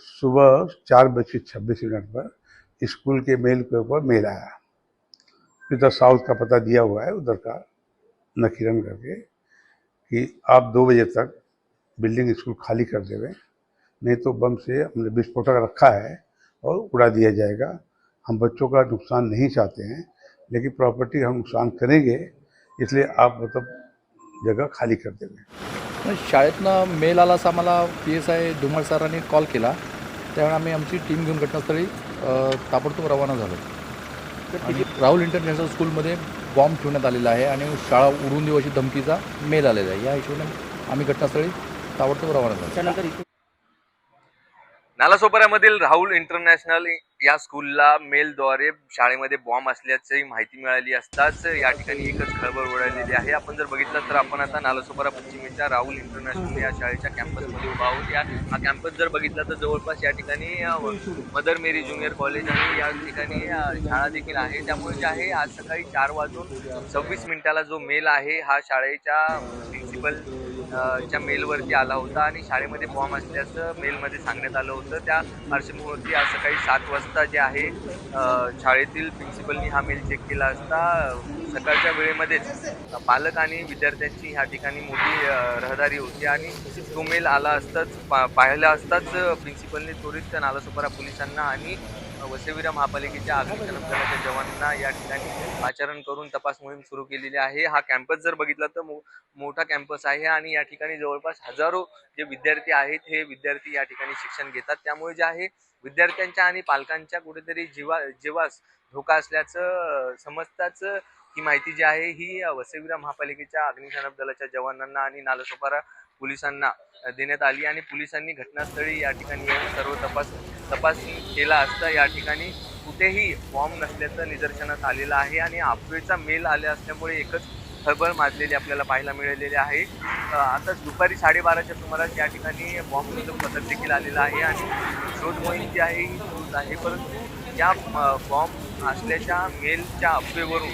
सुबह चार बज के छब्बीस मिनट पर स्कूल के मेल के ऊपर मेल आया। इधर साउथ का पता दिया हुआ है, उधर का नकीरन करके कि आप दो बजे तक बिल्डिंग स्कूल खाली कर देवे नहीं तो बम से हमने विस्फोटक रखा है और उड़ा दिया जाएगा। हम बच्चों का नुकसान नहीं चाहते हैं, लेकिन प्रॉपर्टी हम नुकसान करेंगे, इसलिए आप मतलब जगह खाली कर देवे शाळेतनं मेल आला असं आम्हाला पी एस आय धुमाळ सरांनी कॉल केला. त्यावेळी आम्ही आमची टीम घेऊन घटनास्थळी ताबडतोब रवाना झालो. आणि राहुल इंटरनॅशनल स्कूलमध्ये बॉम्ब ठेवण्यात आलेला आहे आणि शाळा उडून देऊ अशी धमकीचा मेल आलेला आहे. या हिशोबाने आम्ही घटनास्थळी ताबडतोब रवाना झालो. त्यानंतर नालासोपाऱ्यामधील राहुल इंटरनॅशनल या स्कूलला मेलद्वारे शाळेमध्ये बॉम्ब असल्याची माहिती मिळाली असताच या ठिकाणी एकच खळबळ उडालेली आहे. आपण जर बघितलं तर आपण आता नालासोपारा पश्चिमेच्या राहुल इंटरनॅशनल या शाळेच्या कॅम्पसमध्ये उभा आहोत. या हा कॅम्पस जर बघितला तर जवळपास या ठिकाणी मदर मेरी ज्युनियर कॉलेज आणि या ठिकाणी शाळा देखील आहे. त्यामुळे जे आहे आज सकाळी चार वाजून सव्वीस मिनिटाला जो मेल आहे हा शाळेच्या प्रिन्सिपल च्या मेलवरती आला होता आणि शाळेमध्ये बॉम्ब असल्याचं मेलमध्ये सांगण्यात आलं होतं. त्या पार्श्वभूमीवरती आज सकाळी सात वाजता जे आहे शाळेतील प्रिन्सिपलनी हा मेल चेक केला असता. सकाळच्या वेळेमध्येच पालक आणि विद्यार्थ्यांची ह्या ठिकाणी मोठी रहदारी होती आणि तो मेल आला असताच पा पाहिला असताच प्रिन्सिपलने त्वरित नालासोपारा पोलिसांना आणि वसईविरा महापालिकेच्या अग्निशमन दलाच्या जवानांना या ठिकाणी आचरण करून तपास मोहीम सुरू केलेली आहे. हा कॅम्पस जर बघितला तर मो मोठा कॅम्पस आहे आणि या ठिकाणी जवळपास हजारो जे विद्यार्थी आहेत हे विद्यार्थी या ठिकाणी शिक्षण घेतात. त्यामुळे जे आहे विद्यार्थ्यांच्या आणि पालकांच्या कुठेतरी जीवा जीवास धोका असल्याचं समजताच ही माहिती जी आहे ही अं, वसईविरा महापालिकेच्या अग्निशमन दलाच्या जवानांना आणि नालासोपारा पोलिसांना देण्यात आली आणि पोलिसांनी घटनास्थळी या ठिकाणी येऊन सर्व तपास तपासणी केला असता या ठिकाणी कुठेही बॉम्ब नसल्याचं निदर्शनास आलेलं आहे आणि अफवेचा मेल आल्या असल्यामुळे एकच खळबळ माजलेली आपल्याला पाहायला मिळालेली आहे. आता दुपारी साडेबाराच्या सुमारास या ठिकाणी बॉम्ब शोधक पथक देखील आलेलं आहे आणि शोध मोहीम जी आहे ही सुरूच आहे. परंतु या बॉम्ब असल्याच्या मेलच्या अफवेवरून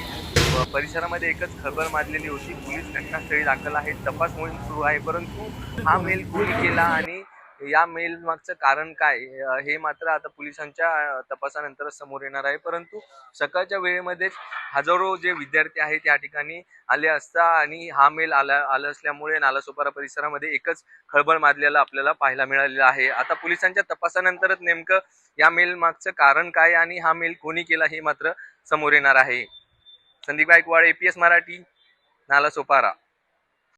परिसरामध्ये एकच खळबळ मारलेली होती. पोलीस घटनास्थळी दाखल आहे तपास मोहीम सुरू आहे परंतु हा मेल कोणी केला आणि या मेल मागचं कारण काय? हे मात्र आता पोलिसांच्या तपासानंतर तपासानंतरच समोर येणार आहे. परंतु सकाळच्या वेळेमध्येच हजारो जे विद्यार्थी आहेत या ठिकाणी आले असता आणि हा मेल आला आला असल्यामुळे नालासोपारा परिसरामध्ये एकच खळबळ माजलेला आपल्याला पाहायला मिळालेलं आहे. आता पोलिसांच्या तपासानंतरच नेमकं या मेल मागचं कारण काय आणि हा मेल कोणी केला हे मात्र समोर येणार आहे. संदीप गायकवाड एपीएस मराठी नालासोपारा